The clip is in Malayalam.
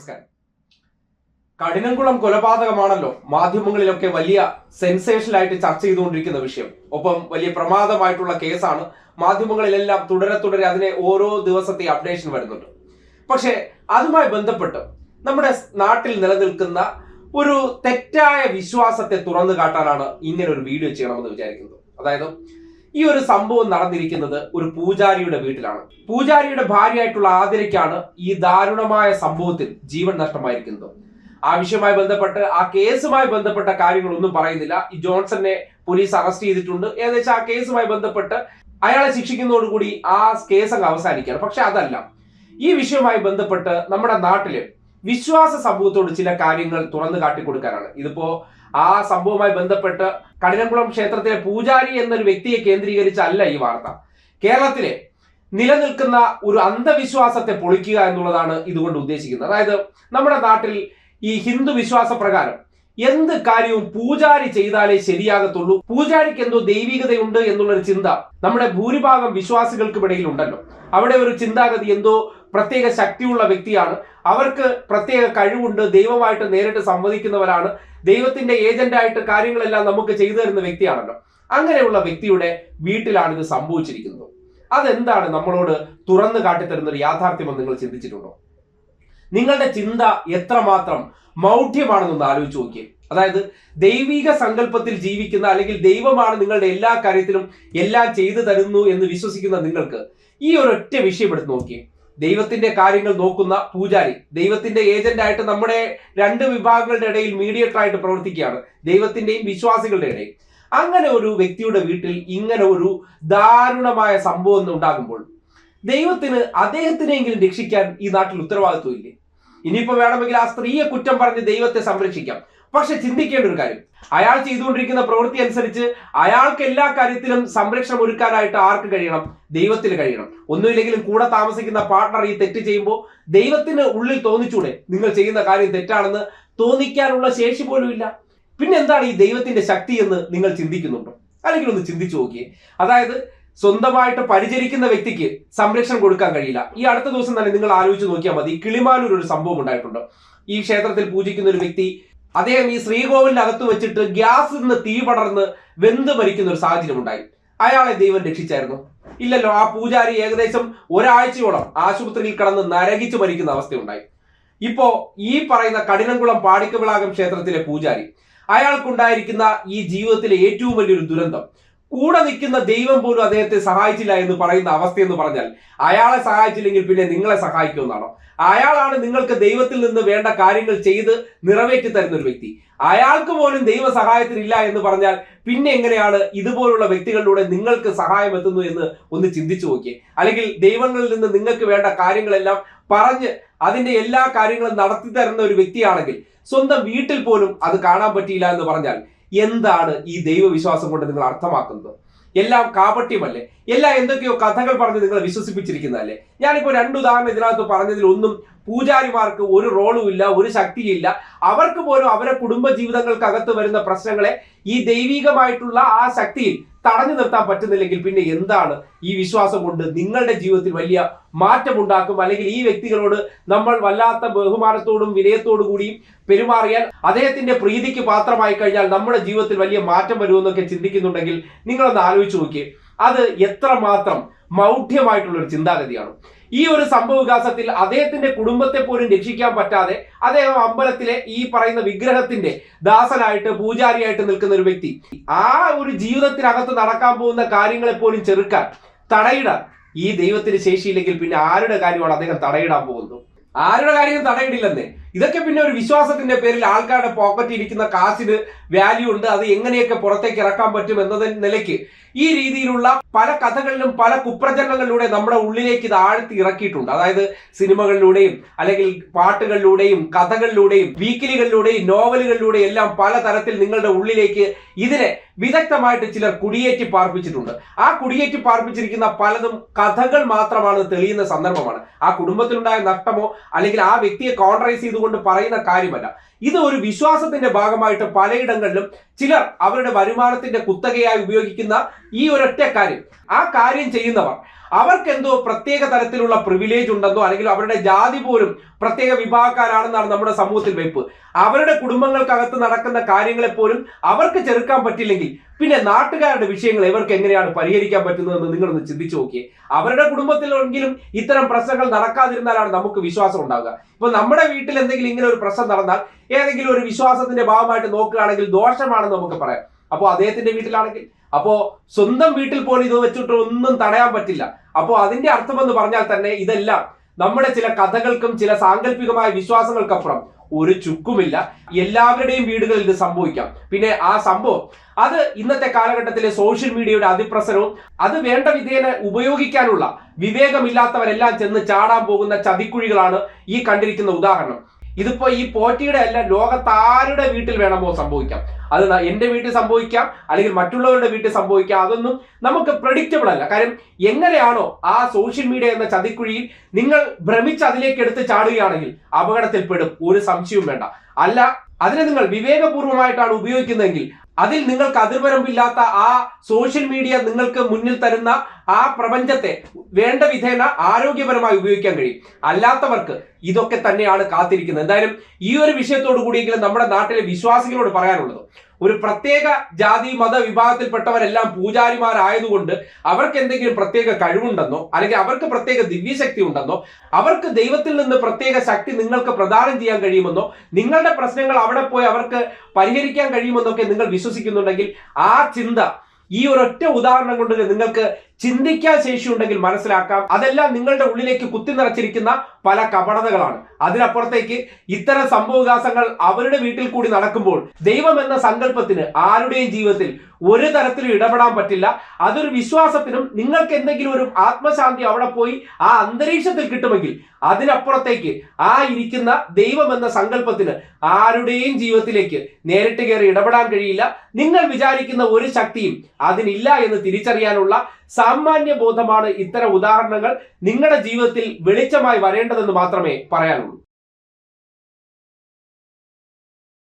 നമസ്കാരം. കഠിനംകുളം കൊലപാതകമാണല്ലോ മാധ്യമങ്ങളിലൊക്കെ വലിയ സെൻസേഷനായിട്ട് ചർച്ച ചെയ്തുകൊണ്ടിരിക്കുന്ന വിഷയം. ഒപ്പം വലിയ പ്രമാദമായിട്ടുള്ള കേസാണ് മാധ്യമങ്ങളിലെല്ലാം തുടരെ തുടരെ അതിനെ ഓരോ ദിവസത്തെ അപ്ഡേഷൻ വരുന്നുണ്ട്. പക്ഷേ അതുമായി ബന്ധപ്പെട്ട് നമ്മുടെ നാട്ടിൽ നിലനിൽക്കുന്ന ഒരു തെറ്റായ വിശ്വാസത്തെ തുറന്നു കാട്ടാനാണ് ഇങ്ങനെ ഒരു വീഡിയോ ചെയ്യണമെന്ന് വിചാരിക്കുന്നത് അതായത് ഈ ഒരു സംഭവം നടന്നിരിക്കുന്നത് ഒരു പൂജാരിയുടെ വീട്ടിലാണ്. പൂജാരിയുടെ ഭാര്യയായിട്ടുള്ള ആതിരയ്ക്കാണ് ഈ ദാരുണമായ സംഭവത്തിൽ ജീവൻ നഷ്ടമായിരിക്കുന്നത്. ആ വിഷയവുമായി ബന്ധപ്പെട്ട് ആ കേസുമായി ബന്ധപ്പെട്ട കാര്യങ്ങളൊന്നും പറയുന്നില്ല. ഈ ജോൺസനെ പോലീസ് അറസ്റ്റ് ചെയ്തിട്ടുണ്ട്. ഏകദേശം ആ കേസുമായി ബന്ധപ്പെട്ട് അയാളെ ശിക്ഷിക്കുന്നതോടുകൂടി ആ കേസ് അങ്ങ് അവസാനിക്കുകയാണ്. പക്ഷെ അതല്ല. ഈ വിഷയവുമായി ബന്ധപ്പെട്ട് നമ്മുടെ നാട്ടിൽ വിശ്വാസ സമൂഹത്തോട് ചില കാര്യങ്ങൾ തുറന്നു കാട്ടിക്കൊടുക്കാനാണ്. ഇതിപ്പോ ആ സംഭവവുമായി ബന്ധപ്പെട്ട് കഠിനംകുളം ക്ഷേത്രത്തിലെ പൂജാരി എന്നൊരു വ്യക്തിയെ കേന്ദ്രീകരിച്ചല്ല ഈ വാർത്ത. കേരളത്തിലെ നിലനിൽക്കുന്ന ഒരു അന്ധവിശ്വാസത്തെ പൊളിക്കുക എന്നുള്ളതാണ് ഇതുകൊണ്ട് ഉദ്ദേശിക്കുന്നത്. അതായത് നമ്മുടെ നാട്ടിൽ ഈ ഹിന്ദു വിശ്വാസ പ്രകാരം എന്ത് കാര്യവും പൂജാരി ചെയ്താലേ ശരിയാകത്തുള്ളൂ. പൂജാരിക്ക് എന്തോ ദൈവികതയുണ്ട് എന്നുള്ളൊരു ചിന്ത നമ്മുടെ ഭൂരിഭാഗം വിശ്വാസികൾക്കിടയിൽ ഉണ്ടല്ലോ അവിടെ ഒരു ചിന്താഗതി എന്തോ പ്രത്യേക ശക്തിയുള്ള വ്യക്തിയാണ്. അവർക്ക് പ്രത്യേക കഴിവുണ്ട് ദൈവമായിട്ട് നേരിട്ട് സംവദിക്കുന്നവരാണ് ദൈവത്തിന്റെ ഏജന്റായിട്ട് കാര്യങ്ങളെല്ലാം നമുക്ക് ചെയ്തു തരുന്ന വ്യക്തിയാണല്ലോ. അങ്ങനെയുള്ള വ്യക്തിയുടെ വീട്ടിലാണ് ഇത് സംഭവിച്ചിരിക്കുന്നത്. അതെന്താണ് നമ്മളോട് തുറന്നു കാട്ടിത്തരുന്ന ഒരു യാഥാർത്ഥ്യമെന്ന് നിങ്ങൾ ചിന്തിച്ചിട്ടുണ്ടോ? നിങ്ങളുടെ ചിന്ത എത്രമാത്രം മൗഢ്യമാണെന്നൊന്ന് ആലോചിച്ച് നോക്കിയേ. അതായത് ദൈവിക സങ്കല്പത്തിൽ ജീവിക്കുന്ന അല്ലെങ്കിൽ ദൈവമാണ് നിങ്ങളുടെ എല്ലാ കാര്യത്തിലും എല്ലാം ചെയ്തു തരുന്നു എന്ന് വിശ്വസിക്കുന്ന നിങ്ങൾക്ക് ഈ ഒരൊറ്റ വിഷയം എടുത്ത് നോക്കിയേ. ദൈവത്തിന്റെ കാര്യങ്ങൾ നോക്കുന്ന പൂജാരി ദൈവത്തിന്റെ ഏജന്റ് ആയിട്ട് നമ്മുടെ രണ്ട് വിഭാഗങ്ങളുടെ ഇടയിൽ മീഡിയേറ്റർ ആയിട്ട് പ്രവർത്തിക്കുകയാണ് ദൈവത്തിന്റെയും വിശ്വാസികളുടെ ഇടയിൽ. അങ്ങനെ ഒരു വ്യക്തിയുടെ വീട്ടിൽ ഇങ്ങനെ ഒരു ദാരുണമായ സംഭവം ഉണ്ടാകുമ്പോൾ ദൈവത്തിന് അദ്ദേഹത്തിനെങ്കിലും രക്ഷിക്കാൻ ഈ നാട്ടിൽ ഉത്തരവാദിത്വം ഇല്ലേ? ഇനിയിപ്പോ വേണമെങ്കിൽ ആ സ്ത്രീയെ കുറ്റം പറഞ്ഞ് ദൈവത്തെ സംരക്ഷിക്കാം. പക്ഷെ ചിന്തിക്കേണ്ട ഒരു കാര്യം. അയാൾ ചെയ്തുകൊണ്ടിരിക്കുന്ന പ്രവൃത്തി അനുസരിച്ച് അയാൾക്ക് എല്ലാ കാര്യത്തിലും സംരക്ഷണം ഒരുക്കാനായിട്ട് ആർക്ക് കഴിയണം? ദൈവത്തിന് കഴിയണം. ഒന്നുമില്ലെങ്കിലും കൂടെ താമസിക്കുന്ന പാർട്ണർ ഈ തെറ്റ് ചെയ്യുമ്പോൾ ദൈവത്തിന് ഉള്ളിൽ തോന്നിച്ചൂടെ? നിങ്ങൾ ചെയ്യുന്ന കാര്യം തെറ്റാണെന്ന് തോന്നിക്കാനുള്ള ശേഷി പോലും ഇല്ല. പിന്നെ എന്താണ് ഈ ദൈവത്തിന്റെ ശക്തി എന്ന് നിങ്ങൾ ചിന്തിക്കുന്നുണ്ടോ? അല്ലെങ്കിൽ ഒന്ന് ചിന്തിച്ചു നോക്കിയേ. അതായത് സ്വന്തമായിട്ട് പരിചരിക്കുന്ന വ്യക്തിക്ക് സംരക്ഷണം കൊടുക്കാൻ കഴിയില്ല. ഈ അടുത്ത ദിവസം തന്നെ നിങ്ങൾ ആലോചിച്ച് നോക്കിയാൽ മതി. കിളിമാനൂർ ഒരു സംഭവം ഉണ്ടായിട്ടുണ്ട്. ഈ ക്ഷേത്രത്തിൽ പൂജിക്കുന്ന ഒരു വ്യക്തി അദ്ദേഹം ഈ ശ്രീകോവിലിന്റെ അകത്ത് വെച്ചിട്ട് ഗ്യാസിൽ നിന്ന് തീ പടർന്ന് വെന്ത് മരിക്കുന്ന ഒരു സാഹചര്യം ഉണ്ടായി. അയാളെ ദൈവം രക്ഷിച്ചായിരുന്നു. ഇല്ലല്ലോ ആ പൂജാരി ഏകദേശം ഒരാഴ്ചയോളം ആശുപത്രിയിൽ കടന്ന് നരകിച്ച് മരിക്കുന്ന അവസ്ഥയുണ്ടായി ഇപ്പോ ഈ പറയുന്ന കഠിനംകുളം പാടിക്കവിളാകം ക്ഷേത്രത്തിലെ പൂജാരി അയാൾക്കുണ്ടായിരിക്കുന്ന ഈ ജീവിതത്തിലെ ഏറ്റവും വലിയൊരു ദുരന്തം കൂടെ നിൽക്കുന്ന ദൈവം പോലും അദ്ദേഹത്തെ സഹായിച്ചില്ല എന്ന് പറയുന്ന അവസ്ഥ എന്ന് പറഞ്ഞാൽ അയാളെ സഹായിച്ചില്ലെങ്കിൽ പിന്നെ നിങ്ങളെ സഹായിക്കുമെന്നാണോ? അയാളാണ് നിങ്ങൾക്ക് ദൈവത്തിൽ നിന്ന് വേണ്ട കാര്യങ്ങൾ ചെയ്ത് നിറവേറ്റി തരുന്ന ഒരു വ്യക്തി. അയാൾക്ക് പോലും ദൈവ സഹായത്തിനില്ല എന്ന് പറഞ്ഞാൽ പിന്നെ എങ്ങനെയാണ് ഇതുപോലുള്ള വ്യക്തികളിലൂടെ നിങ്ങൾക്ക് സഹായം എത്തുന്നു എന്ന് ഒന്ന് ചിന്തിച്ചു നോക്കിയേ. അല്ലെങ്കിൽ ദൈവങ്ങളിൽ നിന്ന് നിങ്ങൾക്ക് വേണ്ട കാര്യങ്ങളെല്ലാം പറഞ്ഞ് അതിന്റെ എല്ലാ കാര്യങ്ങളും നടത്തി തരുന്ന ഒരു വ്യക്തിയാണെങ്കിൽ സ്വന്തം വീട്ടിൽ പോലും അത് കാണാൻ പറ്റിയില്ല എന്ന് പറഞ്ഞാൽ എന്താണ് ഈ ദൈവവിശ്വാസം കൊണ്ട് നിങ്ങൾ അർത്ഥമാക്കുന്നത്? എല്ലാം കാപട്യമല്ലേ? എല്ലാം എന്തൊക്കെയോ കഥകൾ പറഞ്ഞ് നിങ്ങൾ വിശ്വസിപ്പിച്ചിരിക്കുന്നതല്ലേ? ഞാനിപ്പോ രണ്ട് ഉദാഹരണം ഇതിനകത്ത് പറഞ്ഞതിൽ ഒന്നും പൂജാരിമാർക്ക് ഒരു റോളും ഇല്ല ഒരു ശക്തിയില്ല അവർക്ക് പോലും അവരെ കുടുംബ ജീവിതങ്ങൾക്കകത്ത് വരുന്ന പ്രശ്നങ്ങളെ ഈ ദൈവികമായിട്ടുള്ള ആ ശക്തിയിൽ തടഞ്ഞു നിർത്താൻ പറ്റുന്നില്ലെങ്കിൽ പിന്നെ എന്താണ്? ഈ വിശ്വാസം കൊണ്ട് നിങ്ങളുടെ ജീവിതത്തിൽ വലിയ മാറ്റമുണ്ടാക്കും. അല്ലെങ്കിൽ ഈ വ്യക്തികളോട് നമ്മൾ വല്ലാത്ത ബഹുമാനത്തോടും വിനയത്തോടു കൂടിയും പെരുമാറിയാൽ അദ്ദേഹത്തിന്റെ പ്രീതിക്ക് പാത്രമായി കഴിഞ്ഞാൽ നമ്മുടെ ജീവിതത്തിൽ വലിയ മാറ്റം വരുമെന്നൊക്കെ ചിന്തിക്കുന്നുണ്ടെങ്കിൽ നിങ്ങളൊന്ന് ആലോചിച്ച് നോക്കിയേ. അത് എത്രമാത്രം മൗഢ്യമായിട്ടുള്ള ഒരു ചിന്താഗതിയാണ്. ഈ ഒരു സംഭവ വികാസത്തിൽ അദ്ദേഹത്തിന്റെ കുടുംബത്തെ പോലും രക്ഷിക്കാൻ പറ്റാതെ അദ്ദേഹം അമ്പലത്തിലെ ഈ പറയുന്ന വിഗ്രഹത്തിന്റെ ദാസനായിട്ട് പൂജാരിയായിട്ട് നിൽക്കുന്ന ഒരു വ്യക്തി. ആ ഒരു ജീവിതത്തിനകത്ത് നടക്കാൻ പോകുന്ന കാര്യങ്ങളെ പോലും ചെറുക്കാൻ തടയിടാൻ ഈ ദൈവത്തിന് ശേഷിയില്ലെങ്കിൽ പിന്നെ ആരുടെ കാര്യമാണ് അദ്ദേഹം തടയിടാൻ പോകുന്നത്? ആരുടെ കാര്യം തടയിടില്ലെന്നേ. ഇതൊക്കെ പിന്നെ ഒരു വിശ്വാസത്തിന്റെ പേരിൽ ആൾക്കാരുടെ പോക്കറ്റിൽ ഇരിക്കുന്ന കാശിന് വാല്യൂ ഉണ്ട്. അത് എങ്ങനെയൊക്കെ പുറത്തേക്ക് ഇറക്കാൻ പറ്റും എന്നതിന് നിലയ്ക്ക് ഈ രീതിയിലുള്ള പല കഥകളിലും പല കുപ്രചരണങ്ങളിലൂടെ നമ്മുടെ ഉള്ളിലേക്ക് ഇത് ആഴ്ത്തി ഇറക്കിയിട്ടുണ്ട്. അതായത് സിനിമകളിലൂടെയും അല്ലെങ്കിൽ പാട്ടുകളിലൂടെയും കഥകളിലൂടെയും വീക്കിലികളിലൂടെയും നോവലുകളിലൂടെയും എല്ലാം പല തരത്തിൽ നിങ്ങളുടെ ഉള്ളിലേക്ക് ഇതിനെ വിദഗ്ധമായിട്ട് ചിലർ കുടിയേറ്റി പാർപ്പിച്ചിട്ടുണ്ട്. ആ കുടിയേറ്റി പാർപ്പിച്ചിരിക്കുന്ന പലതും കഥകൾ മാത്രമാണ് തെളിയുന്ന സന്ദർഭമാണ്. ആ കുടുംബത്തിലുണ്ടായ നഷ്ടമോ അല്ലെങ്കിൽ ആ വ്യക്തിയെ കോൺട്രൈസ് ചെയ്തുകൊണ്ട് പറയുന്ന കാര്യമല്ല. ഇത് ഒരു വിശ്വാസത്തിന്റെ ഭാഗമായിട്ട് പലയിടങ്ങളിലും ചിലർ അവരുടെ വരുമാനത്തിന്റെ കുത്തകയായി ഉപയോഗിക്കുന്ന ഈ ഒരൊറ്റ കാര്യം. ആ കാര്യം ചെയ്യുന്നവർ അവർക്ക് എന്തോ പ്രത്യേക തരത്തിലുള്ള പ്രിവിലേജ് ഉണ്ടെന്നോ അല്ലെങ്കിൽ അവരുടെ ജാതി പോലും പ്രത്യേക വിഭാഗക്കാരാണെന്നാണ് നമ്മുടെ സമൂഹത്തിൽ വെപ്പ് അവരുടെ കുടുംബങ്ങൾക്കകത്ത് നടക്കുന്ന കാര്യങ്ങളെ പോലും അവർക്ക് ചെറുക്കാൻ പറ്റില്ലെങ്കിൽ പിന്നെ നാട്ടുകാരുടെ വിഷയങ്ങൾ ഇവർക്ക് എങ്ങനെയാണ് പരിഹരിക്കാൻ പറ്റുന്നതെന്ന് നിങ്ങളൊന്ന് ചിന്തിച്ചു നോക്കിയേ. അവരുടെ കുടുംബത്തിലെങ്കിലും ഇത്തരം പ്രശ്നങ്ങൾ നടക്കാതിരുന്നാലാണ് നമുക്ക് വിശ്വാസം ഉണ്ടാവുക. ഇപ്പൊ നമ്മുടെ വീട്ടിൽ എന്തെങ്കിലും ഇങ്ങനെ ഒരു പ്രശ്നം നടന്നാൽ ഏതെങ്കിലും ഒരു വിശ്വാസത്തിന്റെ ഭാഗമായിട്ട് നോക്കുകയാണെങ്കിൽ ദോഷമാണെന്ന് നമുക്ക് പറയാം. അപ്പോൾ അദ്ദേഹത്തിന്റെ വീട്ടിലാണെങ്കിൽ അപ്പോ സ്വന്തം വീട്ടിൽ പോലും ഇത് വെച്ചിട്ട് ഒന്നും തടയാൻ പറ്റില്ല. അപ്പോൾ അതിന്റെ അർത്ഥം എന്ന് പറഞ്ഞാൽ തന്നെ ഇതെല്ലാം നമ്മുടെ ചില കഥകൾക്കും ചില സാങ്കല്പികമായ വിശ്വാസങ്ങൾക്കപ്പുറം ഒരു ചുക്കുമില്ല. എല്ലാവരുടെയും വീടുകളിൽ ഇത് സംഭവിക്കാം. പിന്നെ ആ സംഭവം അത് ഇന്നത്തെ കാലഘട്ടത്തിലെ സോഷ്യൽ മീഡിയയുടെ അതിപ്രസരവും അത് വേണ്ട വിധേന ഉപയോഗിക്കാനുള്ള വിവേകമില്ലാത്തവരെല്ലാം ചെന്ന് ചാടാൻ പോകുന്ന ചതിക്കുഴികളാണ് ഈ കണ്ടിരിക്കുന്ന ഉദാഹരണം. ഇതിപ്പോ ഈ പോറ്റിയുടെ അല്ല ലോകത്താരുടെ വീട്ടിൽ വേണമോ സംഭവിക്കാം? അത് എന്റെ വീട്ടിൽ സംഭവിക്കാം അല്ലെങ്കിൽ മറ്റുള്ളവരുടെ വീട്ടിൽ സംഭവിക്കാം അതൊന്നും നമുക്ക് പ്രഡിക്റ്റബിൾ അല്ല. കാര്യം എങ്ങനെയാണോ ആ സോഷ്യൽ മീഡിയ എന്ന ചതിക്കുഴിയിൽ നിങ്ങൾ ഭ്രമിച്ച് അതിലേക്ക് എടുത്ത് ചാടുകയാണെങ്കിൽ അപകടത്തിൽപ്പെടും ഒരു സംശയവും വേണ്ട. അല്ല അതിനെ നിങ്ങൾ വിവേകപൂർവമായിട്ടാണ് ഉപയോഗിക്കുന്നതെങ്കിൽ അതിൽ നിങ്ങൾക്ക് അതിർവരമ്പില്ലാത്ത ആ സോഷ്യൽ മീഡിയ നിങ്ങൾക്ക് മുന്നിൽ തരുന്ന ആ പ്രപഞ്ചത്തെ വേണ്ട വിധേന ആരോഗ്യപരമായി ഉപയോഗിക്കാൻ കഴിയും. അല്ലാത്തവർക്ക് ഇതൊക്കെ തന്നെയാണ് കാത്തിരിക്കുന്നത്. എന്തായാലും ഈ ഒരു വിഷയത്തോടു കൂടിയെങ്കിലും നമ്മുടെ നാട്ടിലെ വിശ്വാസികളോട് പറയാനുള്ളത്. ഒരു പ്രത്യേക ജാതി മത വിഭാഗത്തിൽപ്പെട്ടവരെല്ലാം പൂജാരിമാരായതുകൊണ്ട് അവർക്ക് എന്തെങ്കിലും പ്രത്യേക കഴിവുണ്ടെന്നോ അല്ലെങ്കിൽ അവർക്ക് പ്രത്യേക ദിവ്യശക്തി ഉണ്ടെന്നോ അവർക്ക് ദൈവത്തിൽ നിന്ന് പ്രത്യേക ശക്തി നിങ്ങൾക്ക് പ്രദാനം ചെയ്യാൻ കഴിയുമെന്നോ നിങ്ങളുടെ പ്രശ്നങ്ങൾ അവിടെ പോയി അവർക്ക് പരിഹരിക്കാൻ കഴിയുമെന്നൊക്കെ നിങ്ങൾ വിശ്വസിക്കുന്നുണ്ടെങ്കിൽ ആ ചിന്ത ഈ ഒരൊറ്റ ഉദാഹരണം കൊണ്ട് നിങ്ങൾക്ക് ചിന്തിക്കാൻ ശേഷിയുണ്ടെങ്കിൽ മനസ്സിലാക്കാം. അതെല്ലാം നിങ്ങളുടെ ഉള്ളിലേക്ക് കുത്തി നിറച്ചിരിക്കുന്ന പല കപടതകളാണ്. അതിനപ്പുറത്തേക്ക് ഇത്തരം സംഭവവികാസങ്ങൾ അവരുടെ വീട്ടിൽ കൂടി നടക്കുമ്പോൾ ദൈവം എന്ന സങ്കല്പത്തിന് ആരുടെയും ജീവിതത്തിൽ ഒരു തരത്തിലും ഇടപെടാൻ പറ്റില്ല. അതൊരു വിശ്വാസത്തിനും നിങ്ങൾക്ക് എന്തെങ്കിലും ഒരു ആത്മശാന്തി അവിടെ പോയി ആ അന്തരീക്ഷത്തിൽ കിട്ടുമെങ്കിൽ അതിനപ്പുറത്തേക്ക് ആ ഇരിക്കുന്ന ദൈവം എന്ന സങ്കല്പത്തിന് ആരുടെയും ജീവിതത്തിലേക്ക് നേരിട്ട് കയറി ഇടപെടാൻ കഴിയില്ല. നിങ്ങൾ വിചാരിക്കുന്ന ഒരു ശക്തിയും അതിനില്ല എന്ന് തിരിച്ചറിയാനുള്ള സാമാന്യ ബോധമാണ് ഇത്തരം ഉദാഹരണങ്ങൾ നിങ്ങളുടെ ജീവിതത്തിൽ വെളിച്ചമായി വരേണ്ടതെന്ന് മാത്രമേ പറയാനുള്ളൂ.